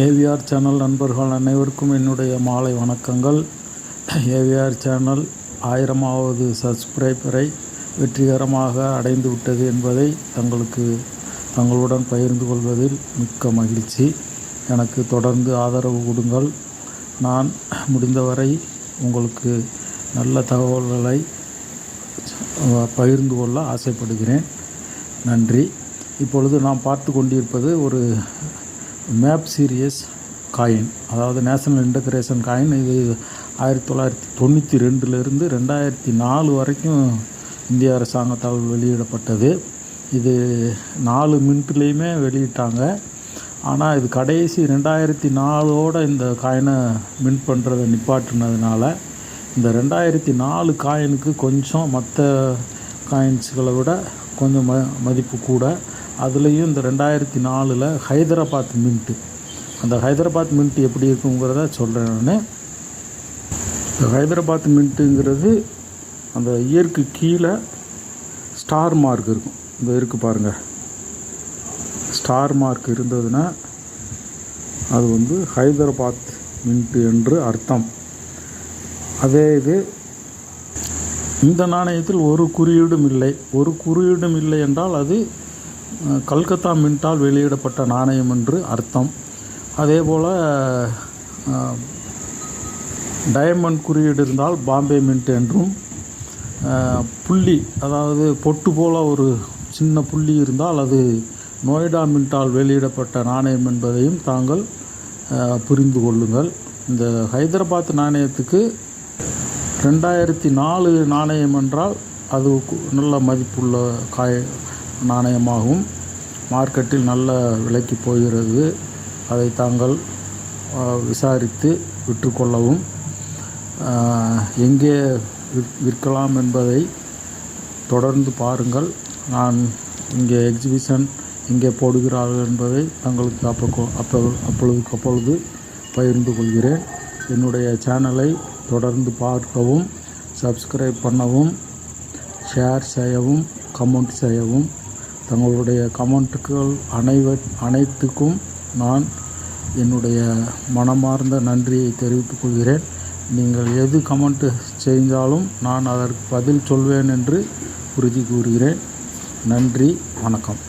AVR channel நண்பர்கள் அனைவருக்கும் என்னுடைய மாலை வணக்கங்கள். ஏவிஆர் சேனல் ஆயிரமாவது சப்ஸ்கிரைபரை வெற்றிகரமாக அடைந்து விட்டது என்பதை தங்களுக்கு தங்களுடன் பகிர்ந்து கொள்வதில் மிக்க மகிழ்ச்சி. எனக்கு தொடர்ந்து ஆதரவு கொடுங்கள். நான் முடிந்தவரை உங்களுக்கு நல்ல தகவல்களை பகிர்ந்து கொள்ள ஆசைப்படுகிறேன். நன்றி. இப்பொழுது நாம் பார்த்து கொண்டிருப்பது ஒரு மேப் சீரியஸ் காயின் அதாவது நேஷனல் இன்டகிரேஷன் காயின் இது ஆயிரத்தி தொள்ளாயிரத்தி தொண்ணூற்றி ரெண்டுலேருந்து ரெண்டாயிரத்தி நாலு வரைக்கும் இந்திய அரசாங்கத்தால் வெளியிடப்பட்டது. இது நாலு மின்ட்லேயுமே வெளியிட்டாங்க. ஆனால் இது கடைசி ரெண்டாயிரத்தி நாலோட இந்த காயினை மின்ட் பண்ணுறதை நிப்பாட்டினதுனால இந்த ரெண்டாயிரத்தி நாலு காயினுக்கு கொஞ்சம் மற்ற காயின்ஸுகளை விட கொஞ்சம் ம மதிப்பு கூட அதுலேயும் இந்த ரெண்டாயிரத்தி நாலில் ஹைதராபாத் மின்ட்டு அந்த ஹைதராபாத் மின்ட் எப்படி இருக்குங்கிறத சொல்கிறேன் நான். இந்த ஹைதராபாத் மின்ட்டுங்கிறது அந்த இயற்கு கீழே ஸ்டார் மார்க் இருக்கும். இந்த இருக்கு பாருங்கள் ஸ்டார் மார்க் இருந்ததுன்னா அது வந்து ஹைதராபாத் மின்ட்டு என்று அர்த்தம். அதே இது இந்த நாணயத்தில் ஒரு குறியீடும் இல்லை. ஒரு குறியீடும் இல்லை என்றால் அது கல்கத்தா மின்ட்டால் வெளியிடப்பட்ட நாணயம் என்று அர்த்தம். அதே போல் டயமண்ட் குறியீடு இருந்தால் பாம்பே மின்ட் என்றும் புள்ளி அதாவது பொட்டு போல ஒரு சின்ன புள்ளி இருந்தால் அது நோய்டா மின்ட்டால் வெளியிடப்பட்ட நாணயம் என்பதையும் தாங்கள் புரிந்து கொள்ளுங்கள். இந்த ஹைதராபாத் நாணயத்துக்கு ரெண்டாயிரத்தி நாலு நாணயம் என்றால் அது நல்ல மதிப்புள்ள காய நாணயமாகும் மார்க்கெட்டில் நல்ல விலைக்கு போகிறது. அதை தாங்கள் விசாரித்து விற்றுக்கொள்ளவும் எங்கே விற்- விற்கலாம் என்பதை தொடர்ந்து பாருங்கள். நான் இங்கே எக்ஸிபிஷன் இங்கே போடுகிறார்கள் என்பதை தங்களுக்கு அப்போ அப்போ அப்பொழுதுக்கு அப்பொழுது பகிர்ந்து கொள்கிறேன். என்னுடைய சேனலை தொடர்ந்து பார்க்கவும் சப்ஸ்கிரைப் பண்ணவும் ஷேர் செய்யவும் கமெண்ட் செய்யவும் தங்களுடைய கமெண்ட்டுகள் அனைவ அனைத்துக்கும் நான் என்னுடைய மனமார்ந்த நன்றியை தெரிவித்துக் கொள்கிறேன். நீங்கள் எது கமெண்ட்டு செய்தாலும் நான் அதற்கு பதில் சொல்வேன் என்று உறுதி கூறுகிறேன். நன்றி வணக்கம்.